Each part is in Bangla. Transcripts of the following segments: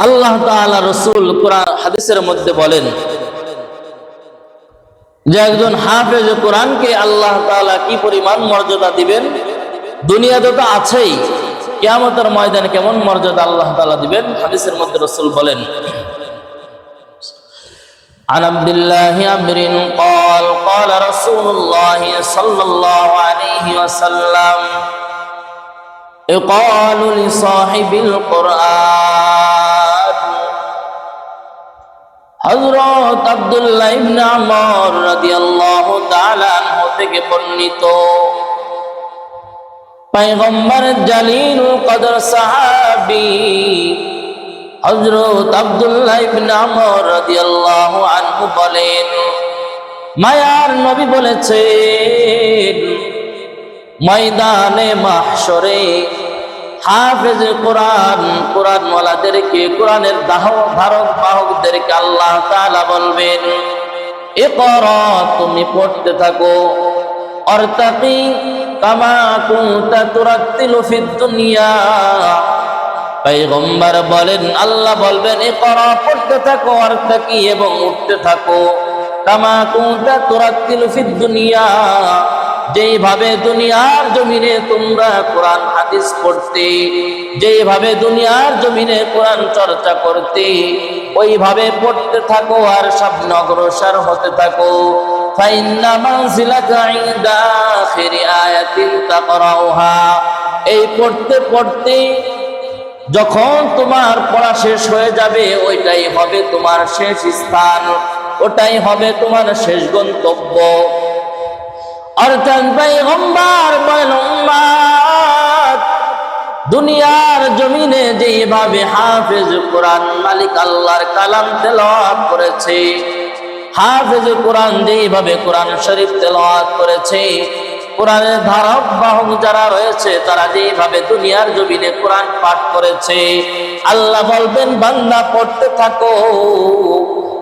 আল্লাহ তাআলা রসুল কোরআন হাদিসের মধ্যে বলেন যে একজন হাফেজ কোরআনকে আল্লাহ তাআলা কি পরিমাণ মর্যাদা দিবেন দুনিয়াতে তো আছেই কিয়ামতের ময়দানে কেমন মর্যাদা আল্লাহ তাআলা দিবেন হাদিসের মধ্যে রসুল বলেন عن عبد الله عمرو قال قال رسول الله صلى الله عليه وسلم قال لصاحب القرآن হযরত আব্দুল্লাহ ইবনে আমর রাদিয়াল্লাহু তাআলা আনহু থেকে বর্ণিত। পয়গম্বর জালিল কদর সাহাবী হযরত আব্দুল্লাহ ইবনে আমর রাদিয়াল্লাহু আনহু বলেন, মায়ার নবী বলেছেন, ময়দানে মাহশরে হাফেজ কোরআন কোরআন ওয়ালাদেরকে কোরআনের দাহ ধারক বাহকদেরকে আল্লাহ তাআলা বলবেন এ কর তুমি পড়তে থাকো। অর্থাৎ কামা কুনতা তুরাত্তিলু ফিদ দুনিয়া। পয়গম্বর বলেন, আল্লাহ বলবেন এ করা পড়তে থাকো আর থাকি এবং উঠতে থাকো। কামা কুনতা তুরাত্তিলু ফিদ দুনিয়া। যেইভাবে দুনিয়ার জমিনে তোমরা কোরআন, হাদিস পড়তে, যেইভাবে দুনিয়ার জমিনে কোরআন চর্চা করতে, ওইভাবে পড়তে থাকো আর সামনে অগ্রসর হতে থাকো। এই পড়তে পড়তে যখন তোমার পড়া শেষ হয়ে যাবে, ওইটাই হবে তোমার শেষ স্থান, ওটাই হবে তোমার শেষ গন্তব্য। অর্থাৎ পয়গম্বর বলেন দুনিয়ার জমিনে যেভাবে হাফেজ কোরআন মালিক আল্লাহর কালাম তেলাওয়াত করেছে, হাফেজ কোরআন যেভাবে কোরআন শরীফ তেলাওয়াত করেছে, কোরআনের ধারক, বাহক যারা রয়েছে, তারা যেভাবে দুনিয়ার জমিনে কোরআন পাঠ করেছে, আল্লাহ বলবেন, বান্দা, পড়তে থাকো।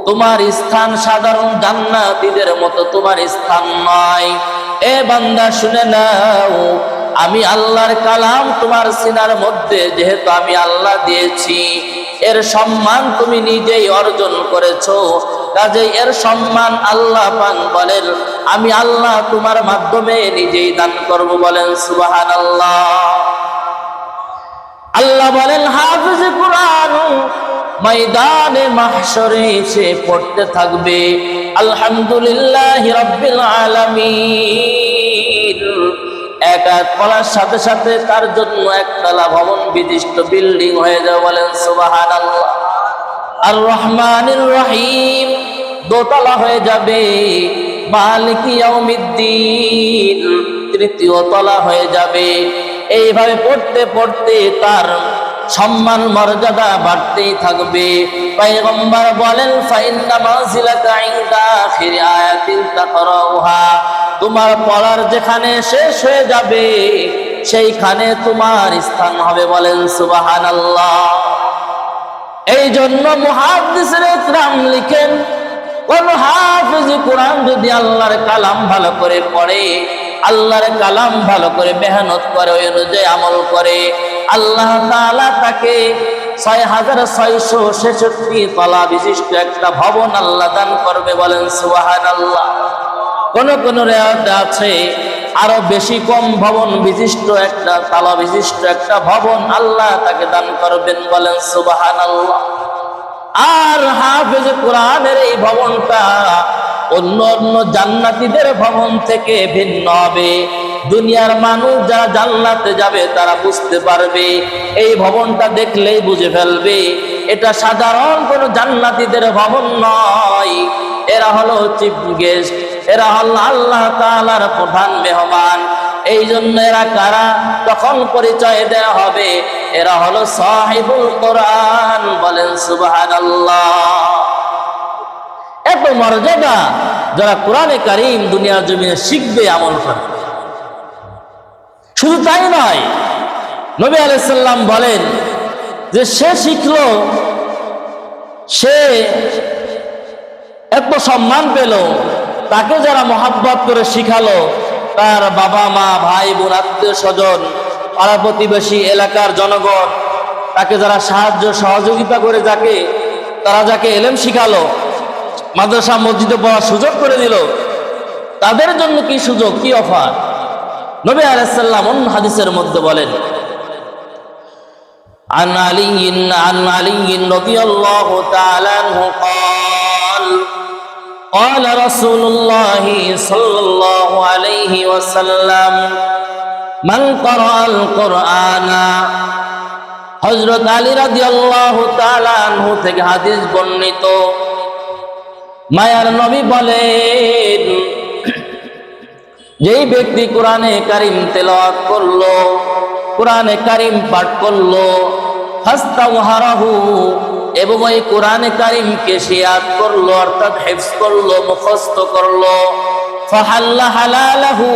তোমার স্থান সাধারণ জান্নাতীদের মতো, তোমার স্থান নয়। এ বান্দা, শুনে নাও, আমি আল্লাহর কালাম তোমার সিনার মধ্যে, যেহেতু আমি আল্লাহ দিয়েছি, এর সম্মান তুমি নিজেই অর্জন করেছ। কাজে এর সম্মান আল্লাহ পান বলেন, আমি আল্লাহ তোমার মাধ্যমে নিজেই দান করব বলেন সুবাহান আল্লাহ আল্লাহ বলেন, হাফিজ কোরআন ময়দানে মাহশরে এসে পড়তে থাকবে। আলহামদুলিল্লাহ রাব্বিল আলামিন। এক এক পড়ার সাথে সাথে তার জন্য একতলা ভবন বিশিষ্ট বিল্ডিং হয়ে যাবে বলেন সুবহানাল্লাহ। আর রহমানির রহিম দোতলা হয়ে যাবে। মালিক ইয়াউমিদ্দিন তৃতীয় তলা হয়ে যাবে। এইভাবে পড়তে পড়তে তার সম্মান মর্যাদা বাড়তেই থাকবে। পয়গম্বর বলেন, ফাইন্না মানজিলাকা ইনদা আখিরি আয়াতিন তাকরাউহা। তোমার পড়ার যেখানে শেষ হয়ে যাবে, সেইখানে তোমার স্থান হবে বলেন, সুবহানাল্লাহ। এই জন্য মুহাদ্দিসের ইকরাম লিখেন কোন হাফিজ কোরআন যদি আল্লাহর কালাম ভালো করে পড়ে, আল্লাহর কালাম ভালো করে মেহনত করে, ওই অনুযায়ী আমল করে। আল্লাহ তাকে ছয় হাজার ছয়শো ছেষট্টি তলা বিশিষ্ট একটা ভবন আল্লাহ দান করবে বলেন সুবাহান আল্লাহ কোন কোন রেয়াত আছে, আরও বেশি কম ভবন বিশিষ্ট একটা তালা বিশিষ্ট একটা ভবন আল্লাহ তাকে দান করবেন বলেন সুবাহান আল্লাহ আর হাফেজ কোরআনের এই ভবনটা অন্য অন্য জান্নাতীদের ভবন থেকে ভিন্ন হবে। দুনিয়ার মানুষ যারা জান্নাতে যাবে, তারা বুঝতে পারবে। এই ভবনটা দেখলেই বুঝে ফেলবে। এটা সাধারণ কোনো জান্নাতিদের ভবন নয়। এরা হলো চিফ গেস্ট, এরা হল আল্লাহ তাআলার প্রধান মেহমান। এই জন্য এরা কারা? তখন পরিচয় দেওয়া হবে। এরা হলো সাহিবুল কোরআন, বলেন সুবহানাল্লাহ। এত মর্যাদা যারা কোরআনে কারিম দুনিয়ার জমিনে শিখবে আমল করবে। শুধু তাই নয়, নবী আলাইসাল্লাম বলেন যে সে শিখলো, সে এত সম্মান পেল, তাকে যারা মহাব্বত করে শিখালো, তার বাবা, মা, ভাই, বোন, আত্মীয় স্বজন, পাড়া প্রতিবেশী, এলাকার জনগণ, তাকে যারা সাহায্য, সহযোগিতা করে যাকে, তারা যাকে এলেম শিখালো, মাদ্রাসা, মসজিদে পড়ার সুযোগ করে দিল, তাদের জন্য কি সুযোগ, কি অফার? নবী আলাইসাল্লাম অন্য হাদিসের মধ্যে বলেন عن علي عن علي رضي الله تعالى عنه قال قال رسول الله صلى الله عليه وسلم من قرأ القرآن হজরত আলী রাদিয়াল্লাহু তাআলা আনহু থেকে হাদিস বর্ণিত মায়ার নবী বলেন যেই ব্যক্তি কোরআনে কারিম তেলাওয়াত করল, কোরআনে কারিম পাঠ করল, ফাস্তাওহারাহু, এবং ওই কোরআনে কারিমকে শিয়াত করল, অর্থাৎ হেফজ করল, মুখস্থ করল, ফাহাল্লা হালালাহু,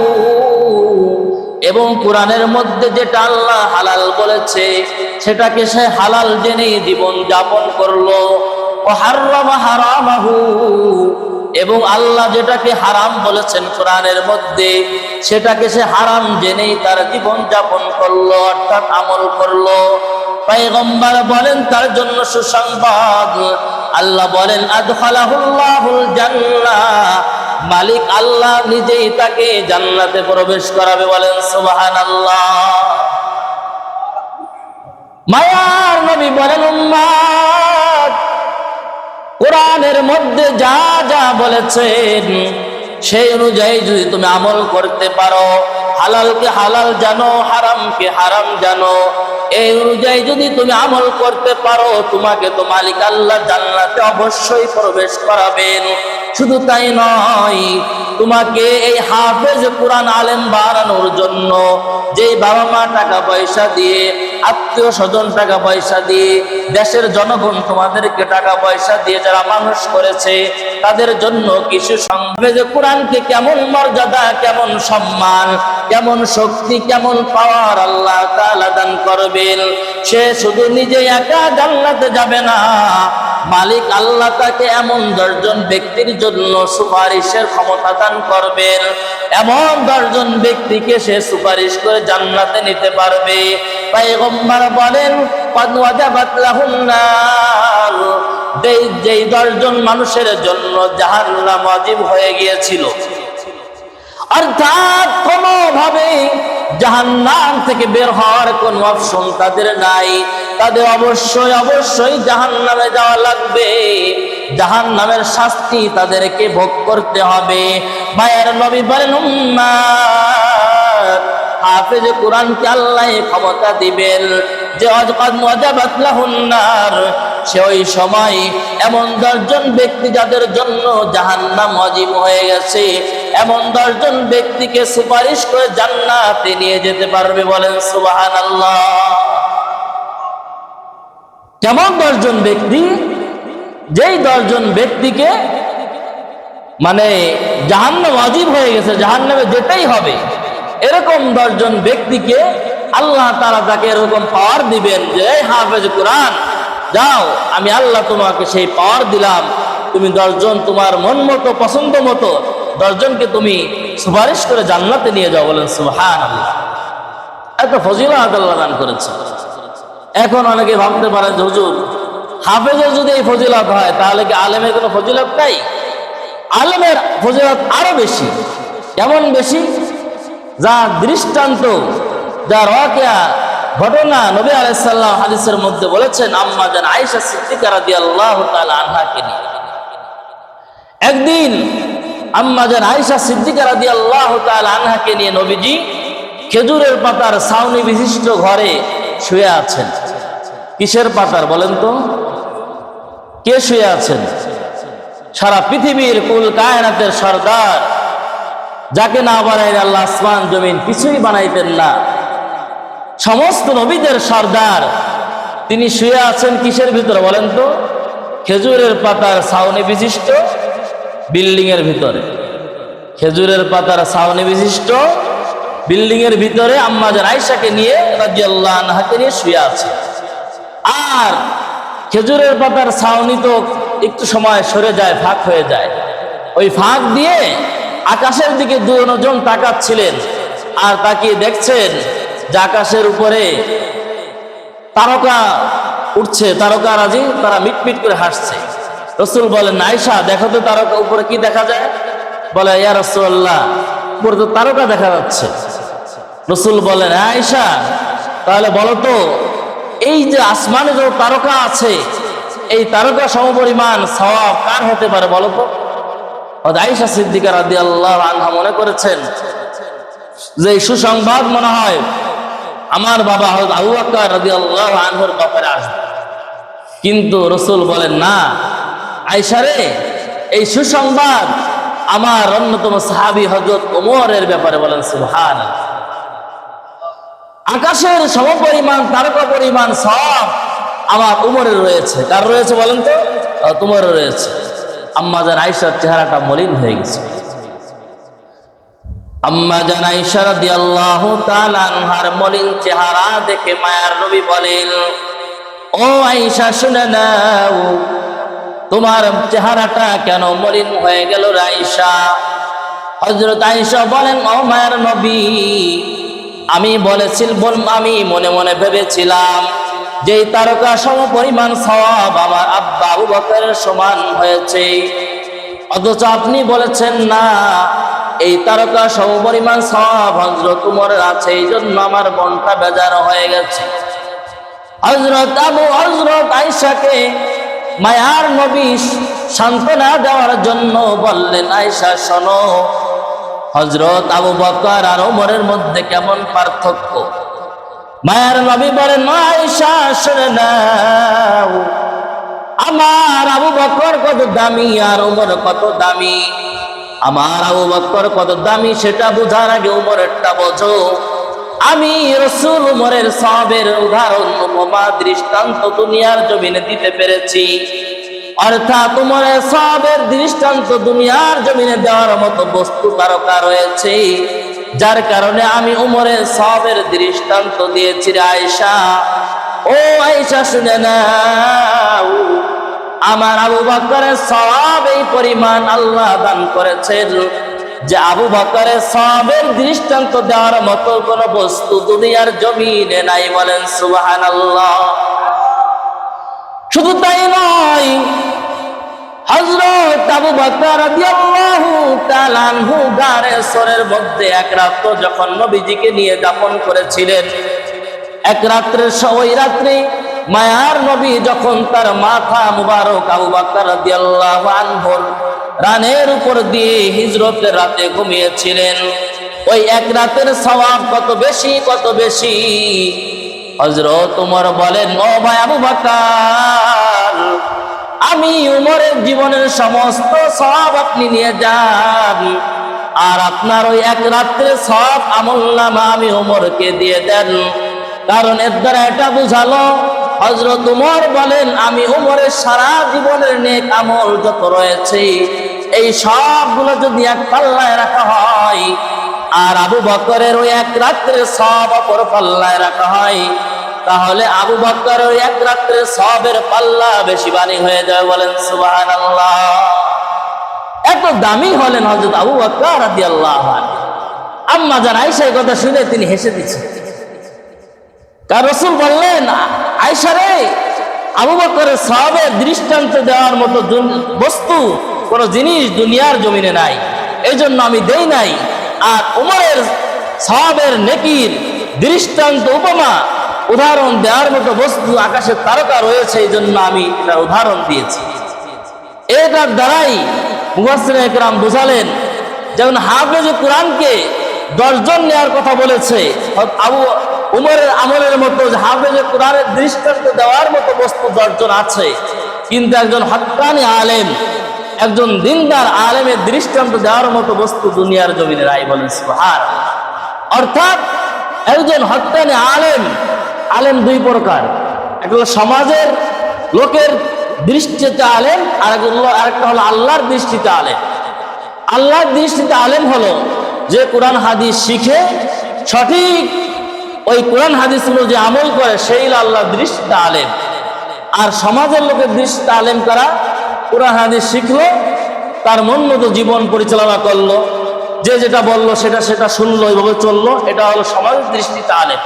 এবং কোরআনের মধ্যে যেটা আল্লাহ হালাল বলেছে, সেটাকে সে হালাল জেনে জীবন যাপন করল ও হারামাহু এবং আল্লাহ যেটাকে হারাম বলেছেন কোরআনের মধ্যে, সেটাকে সে হারাম জেনেই তার জীবন যাপন করল, অর্থাৎ আমল করল। পাইগম্বার বলেন, তার জন্য সুসংবাদ। আল্লাহ বলেন মালিক আল্লাহ নিজেই তাকে জান্নাতে প্রবেশ করাবে বলেন, সুবহানাল্লাহ। মায়ার নবী বলেন উম্মাদ কোরআনের মধ্যে যা যা বলেছেন, সেই অনুযায়ী যদি তুমি আমল করতে পারো, হালালকে হালাল জানো, হারামকে হারাম জানো, এই অনুযায়ী যদি তুমি আমল করতে পারো, তোমাকে তো মালিক আল্লাহ জান্নাতে অবশ্যই প্রবেশ করাবেন। শুধু তাই নয় তোমাকে এই হাফেজ কোরআন আলেম বাড়ানোর জন্য যেই বাবা মা টাকা পয়সা দিয়ে, আত্মীয় স্বজন টাকা পয়সা দিয়ে, দেশের জনগণ তোমাদেরকে টাকা পয়সা দিয়ে যারা মানুষ করেছে, তাদের জন্য কিছু যে কোরআনকে কেমন মর্যাদা, কেমন সম্মান, কেমন শক্তি, কেমন পাওয়ার আল্লাহ তাআলা দান করবেন। সে শুধু নিজে একা জান্নাতে যাবে না। মালিক আল্লাহ তাকে এমন দশজন ব্যক্তির জন্য সুপারিশের ক্ষমতা দান করবেন। এমন দশজন ব্যক্তিকে সে সুপারিশ করে জান্নাতে নিতে পারবে। বলেন, "কদ ওয়াজাবাত লাহুন যেই দশজন মানুষের জন্য জাহান্নাম অজীব হয়ে গিয়েছিল। অর্থাৎ কোনোভাবে জাহান্নাম থেকে বের হওয়ার কোন অপশন তাদের নাই। তাদের অবশ্যই অবশ্যই জাহান্নামে যাওয়া লাগবে। জাহান্নামের শাস্তি তাদেরকে ভোগ করতে হবে। মায়ের নবী বলেন হাফেজ কোরআনকে আল্লাহ ক্ষমতা দিবেন। যে অজকাদ মজাবাত লাহুন্নার সে ওই সময় এমন দশজন ব্যক্তি যাদের জন্য জাহান্নাম অজিব হয়ে গেছে, এমন দশজন ব্যক্তিকে সুপারিশ করে জান্নাতে নিয়ে যেতে পারবে বলেন সুবাহান আল্লাহ কেমন দশজন ব্যক্তি? যেই দশজন ব্যক্তিকে মানে জাহান্নাম অজীব হয়ে গেছে, জাহান্নামে যেতেই হবে, এরকম দশজন ব্যক্তিকে আল্লাহ তারা তাকে এরকম পাওয়ার দিবেন যে হাফেজ কোরআন যাও, আমি আল্লাহ তোমাকে সেই পাওয়ার দিলাম। তুমি দশজন তোমার মন মতো, পছন্দ মতো, দশজনকে তুমি সুপারিশ করে জান্নাতে নিয়ে যাও বলেন সুহান এত ফজিলা আল্লাহ দান করেছে। এখন অনেকে ভাবতে পারেন হুজুর, হাফেজের যদি এই ফজিলত হয়, তাহলে কি আলেমের কোনো ফজিলত নাই? আলেমের ফজিলত আরও বেশি। এমন বেশি? যা দৃষ্টান্ত যা রকেয়া ঘটনা নবী আলাইসাল্লাম হাদিসের মধ্যে বলেছেন, আম্মা জান আয়েশা সিদ্দিকা রাদিয়াল্লাহু তাআলা আনহাকে নিয়ে। একদিন আম্মা জান আয়েশা সিদ্দিকা রাদিয়াল্লাহু তাআলা আনহাকে নিয়ে নবীজি খেজুরের পাতার ছাউনি বিশিষ্ট ঘরে শুয়ে আছেন। কিসের পাতার বলেন তো? কে শুয়ে আছেন? সারা পৃথিবীর কুল কায়নাতের সর্দার। যাকে না বানাইলে আল্লাহ আসমান, জমিন কিছুই বানাইতেন না। সমস্ত নবীদের সর্দার। তিনি শুয়ে আছেন কিসের ভিতরে বলেন তো? খেজুরের পাতার ছাউনি বিশিষ্ট বিল্ডিং এর ভিতরে। খেজুরের পাতার ছাউনি বিশিষ্ট বিল্ডিং এর ভিতরে আম্মাজান আয়েশাকে নিয়ে রাজিয়াল্লাহ আনহাকে নিয়ে শুয়ে আছে। আর খেজুরের পাতার ছাউনি তো একটু সময় সরে যায়, ফাঁক হয়ে যায়। ওই ফাঁক দিয়ে আকাশের দিকে দুজন তাকাচ্ছিলেন আর তাকিয়ে দেখছেন যে আকাশের উপরে তারকা উঠছে, তারকা রাজি, তারা মিটমিট করে হাসছে। রসুল বলেন আয়সা দেখো তো তারকা উপরে কি দেখা যায়? বলে, ইয়া রসুল্লাহ উপরে তো তারকা দেখা যাচ্ছে। রসুল বলেন আয়সা তাহলে বলো তো, এই যে আসমানে যে তারকা আছে, এই তারকা সমপরিমাণ সওয়াব কার হতে পারে বলো তো? হযরত আয়েশা সিদ্দিকা রাদিয়াল্লাহু আনহা মনে করেছেন যে, সুসংবাদ মনে হয় আমার বাবা হযরত আবু বকর রাদিয়াল্লাহু আনহুর ব্যাপারে আসবে কিন্তু রসুল বলেন না আয়েশা রে এই সুসংবাদ আমার অন্যতম সাহাবি হযরত ওমরের ব্যাপারে বলেন সুহান আকাশের সমপরিমাণ তারকা পরিমাণ সব আমার উমরের রয়েছে। কার রয়েছে বলেন তো? আহ, তোমারও রয়েছে। আম্মা জান আইসার চেহারাটা মলিন হয়ে গেছে। মলিন চেহারা দেখে মায়ার নবী বলেন, ও তোমার চেহারাটা কেন মলিন হয়ে গেল রে আইসা হজরত আইসা বলেন, ও মায়ের নবী, আমি বলেছিল বল আমি মনে মনে ভেবেছিলাম যে তারকা সম পরিমাণ সওয়াব আমার আব্বা আবু সমান হয়েছে। অথচ আপনি বলেছেন, না এই তারকা সম পরিমাণ সওয়াব হজরত উমরের আছে এই জন্য আমার মনটা বেজার হয়ে গেছে। হজরত আবু হজরত আয়সাকে মায়ার নবী সান্ত্বনা দেওয়ার জন্য বললেন আয়সা শোনো হজরত আবু বকর আর ওমরের মধ্যে কেমন পার্থক্য? মায়ার নবী বলেন আয়সা শুনে নাও, আমার আবু বকর কত দামি আর ওমর কত দামি। আমার আবু বকর কত দামি সেটা বোঝার আগে উমরেরটা বোঝো। আমি রসুল উমরের সবের উদাহরণ উপমা দৃষ্টান্ত দুনিয়ার জমিনে দিতে পেরেছি। অর্থাৎ উমরের সবের দৃষ্টান্ত দুনিয়ার জমিনে দেওয়ার মতো বস্তু তারকা রয়েছে। যার কারণে আমি উমরের সবের দৃষ্টান্ত দিয়েছি আয়সা ও আয়সা শুনে নাও। আমার আবু বকরের সব এই পরিমাণ আল্লাহ দান করেছেন। যে আবু বকরের সবের দৃষ্টান্ত দেওয়ার মতো কোন বস্তু দুনিয়ার জমিনে নাই বলেন সুবাহান আল্লাহ শুধু তাই নয়, হযরত আবু বকর রাদিয়াল্লাহু তাআলা আনহু গারে সরের মধ্যে এক রাত যখন নবীজিকে নিয়ে দাফন করেছিলেন, এক রাত্রের ওই রাত্রে মায়ার নবী যখন তার মাথা মুবারক আবু বকর রাদিয়াল্লাহু আনহুর রানের উপর দিয়ে হিজরতের রাতে ঘুমিয়েছিলেন, ওই এক রাতের সওয়াব কত বেশি কত বেশি? হযরত উমর বলেন, ও ভাই আবু বকর, আমি উমরের জীবনের সমস্ত সব আপনি নিয়ে যান, আর আপনার ওই এক রাত্রে সব আমল নামা আমি উমরকে দিয়ে দেন। কারণ এর দ্বারা এটা বুঝালো হজরত উমর বলেন, আমি উমরের সারা জীবনের নেক আমল যত রয়েছে, এই সবগুলো যদি এক পাল্লায় রাখা হয়, আর আবু বকরের ওই এক রাত্রে সব অপর পাল্লায় রাখা হয়, তাহলে আবু বকর ওই এক রাত্রে সবের পাল্লা বেশি বাণী হয়ে যাবে বলেন সুবাহান এত দামি হলেন হজরত আবু বকর রাদি আল্লাহ আম্মা আয়সা এই কথা শুনে তিনি হেসে দিচ্ছেন। কার রসুল বললেন আয়সা রে, আবু বকরের সবের দৃষ্টান্ত দেওয়ার মতো বস্তু, কোন জিনিস দুনিয়ার জমিনে নাই। এই জন্য আমি দেই নাই। আর উমরের সবের নেকির দৃষ্টান্ত উপমা, উদাহরণ দেওয়ার মতো বস্তু আকাশের তারকা রয়েছে এই জন্য আমি এটার উদাহরণ দিয়েছি। এটার দ্বারাই মুহাসিন একরাম বুঝালেন, যেমন হাফেজ কোরআনকে দশজন নেওয়ার কথা বলেছে, আবু উমরের আমলের মতো যে হাফেজ কোরআনের দৃষ্টান্ত দেওয়ার মতো বস্তু দশজন আছে, কিন্তু একজন হক্কানি আলেম, একজন দিনদার আলেমের দৃষ্টান্ত দেওয়ার মতো বস্তু দুনিয়ার জমিনে রায় বলেন সুহার অর্থাৎ একজন হত্যানি আলেম আলেম দুই প্রকার একটা সমাজের লোকের দৃষ্টিতে আলেম, আর আরেকটা হলো আল্লাহর দৃষ্টিতে আলেম। আল্লাহর দৃষ্টিতে আলেম হলো যে কোরআন হাদিস শিখে সঠিক ওই কোরআন হাদিসগুলো যে আমল করে, সেই আল্লাহ দৃষ্টিতে আলেম। আর সমাজের লোকের দৃষ্টিতে আলেম করা? কোরআন হাদিস শিখলো, তার মন মতো জীবন পরিচালনা করল। যে যেটা বলল সেটা সেটা শুনলো এভাবে চলল, এটা হলো সমাজের দৃষ্টিতে আলেম।